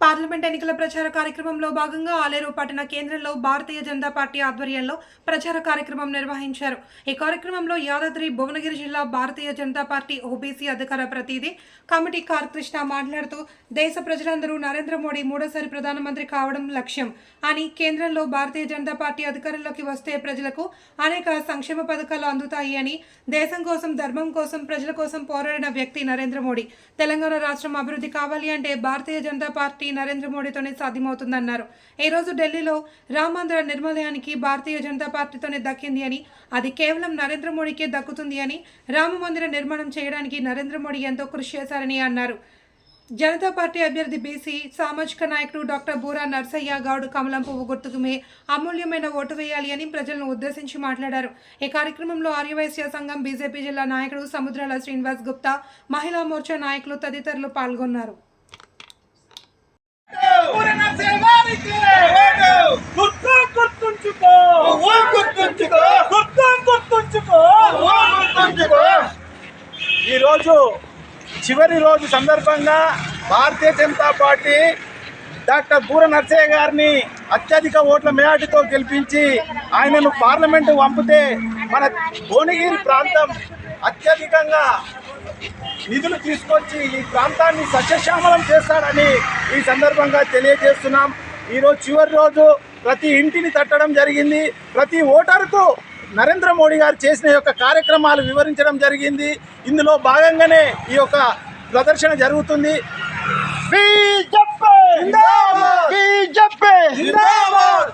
Parliament ఎన్నికల ప్రచార కార్యక్రమంలో భాగంగా ఆలేరు పట్టణ కేంద్రంలో భారతీయ జనతా పార్టీ ఆధ్వర్యంలో ప్రచార కార్యక్రమం నిర్వహించారు. ఈ కార్యక్రమంలో యాదాద్రి భువనగిరి జిల్లా భారతీయ జనతా పార్టీ ఓబీసీ అధికార ప్రతినిధి కమిటీ కార్కృష్ణ మాట్లాడుతూ దేశ ప్రజలందరూ నరేంద్ర మోడీ మూడోసారి ప్రధానమంత్రి కావడం లక్ష్యం అని కేంద్రంలో భారతీయ జనతా పార్టీ అధికారంలోకి వస్తే ప్రజలకు అనేక సంక్షేమ పథకాలు అందుతాయి అని దేశం కోసం ధర్మం కోసం ప్రజల కోసం పోరాడిన వ్యక్తి నరేంద్ర మోడీ. తెలంగాణ రాష్ట్రం అభివృద్ధి కావాలి అంటే భారతీయ జనతా పార్టీ నరేంద్ర మోడీతోనే సాధ్యమవుతుందన్నారు. ఈ రోజు ఢిల్లీలో రామాంధ్ర నిర్మలయానికి భారతీయ జనతా పార్టీతోనే దక్కింది అని అది కేవలం నరేంద్ర మోడీకే దక్కుతుంది అని రామ మందిర నిర్మాణం చేయడానికి నరేంద్ర మోడీ ఎంతో కృషి చేశారని అన్నారు. జనతా పార్టీ అభ్యర్థి బీసీ సామాజిక నాయకుడు డాక్టర్ బూరా నర్సయ్య గౌడ్ కమలం పువ్వు గుర్తుకుమే అమూల్యమైన ఓటు వేయాలి అని ప్రజలను ఉద్దేశించి మాట్లాడారు. ఈ కార్యక్రమంలో ఆర్యవైశ్య సంఘం బీజేపీ జిల్లా నాయకుడు సముద్రాల శ్రీనివాస్ గుప్తా మహిళా మోర్చా నాయకులు తదితరులు పాల్గొన్నారు. ఈరోజు చివరి రోజు సందర్భంగా భారతీయ జనతా పార్టీ డాక్టర్ బూర నర్సయ్య గారిని అత్యధిక ఓట్ల మేయాటితో గెలిపించి ఆయనను పార్లమెంటు పంపితే మన భువనగిరి ప్రాంతం అత్యధికంగా నిధులు తీసుకొచ్చి ఈ ప్రాంతాన్ని సస్యశ్యామలం చేస్తాడని ఈ సందర్భంగా తెలియజేస్తున్నాం. ఈరోజు చివరి రోజు ప్రతి ఇంటిని తట్టడం జరిగింది. ప్రతి ఓటరుకు నరేంద్ర మోడీ గారు చేసిన యొక్క కార్యక్రమాలు వివరించడం జరిగింది. ఇందులో భాగంగానే ఈ యొక్క ప్రదర్శన జరుగుతుంది.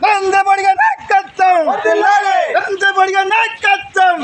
నరేంద్ర మోడీ గారి నాయకత్వం! నరేంద్ర మోడీ గారి నాయకత్వం!